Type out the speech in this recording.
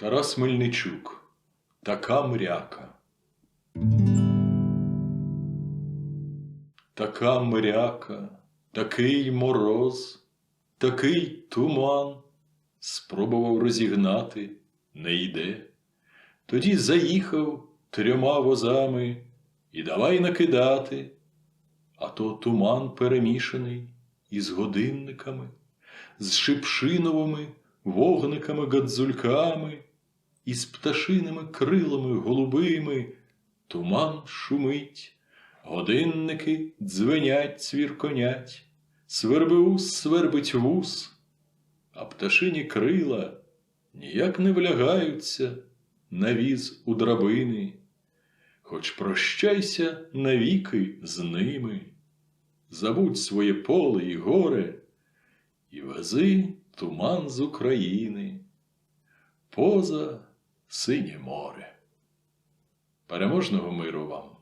Тарас Мельничук. Така мряка. Така мряка, такий мороз, такий туман. Спробував розігнати, не йде. Тоді заїхав трьома возами і давай накидати. А то туман перемішаний із годинниками, з шипшиновими вогниками гадзульками, із пташиними крилами голубими. Туман шумить, годинники дзвенять, цвірконять, свербеус свербить вус, а пташині крила ніяк не влягаються на віз у драбини, хоч прощайся навіки з ними, забудь своє поле і горе, і вези туман з України, поза синє море. Переможного миру вам!